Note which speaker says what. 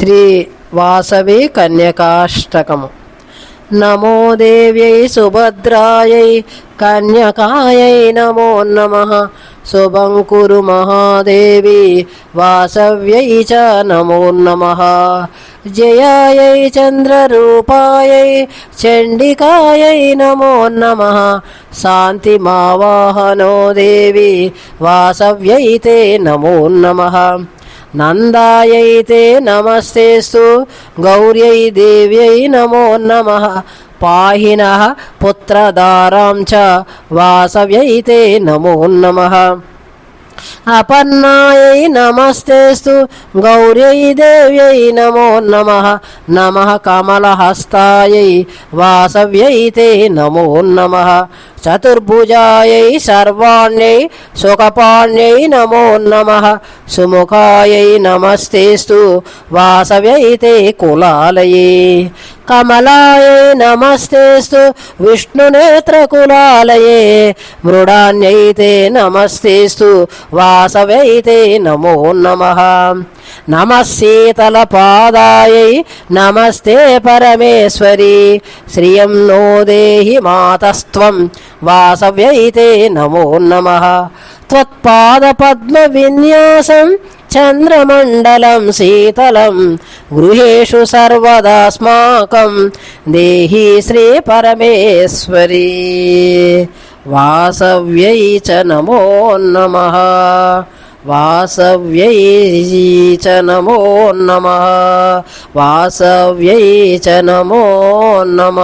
Speaker 1: శ్రీ వాసవి కన్యకాష్టకము. నమో దేవ్యై సుభద్రాయై కన్యకాయై నమో నమ. శుభం కురు మహాదేవి వాసవ్యై చ నమో నమ. జయాయై చంద్రరూపాయై చండికాయై నమో నమ. శాంతి మావాహనో దేవి వాసవ్యై తే నమో నమ. నందాయైతే నమస్తేస్తు గౌర్యై దేవ్యై నమో నమ. పాహిన పుత్రదారాం చ వాసవ్యైతే నమో నమ. అపర్ణాయై నమస్తేస్తు. గౌర్యై దేవ్యై నమో నమ. నమ కమలహస్తాయై. వాసవ్యై తే నమో నమ. చతుర్భుజాయై సర్వాణ్యై. సుఖపాణ్యై నమో నమ. సుముఖాయై నమస్తేస్తు. వాసవ్యై తే కులాలయే. కమలాయై నమస్తేస్తు విష్ణునేత్రకులాలయే మృడాన్యై తే నమస్తేస్తు వాసవై తే నమో నమ. నమ శీతలపాదాయై నమస్తే పరమేశ్వరి. శ్రియం నో దేహి మాతస్త్వం వాసవ్యై తే నమో నమ. త్వత్పాదపద్మవిన్యాసం చంద్రమండలం శీతలం గృహేషు సర్వదాస్మాకం దేహి శ్రీ పరమేశ్వరి. వాసవ్యై చ నమో నమ వాసవ్యై చ నమో నమ వాసవ్యై చ నమో నమ.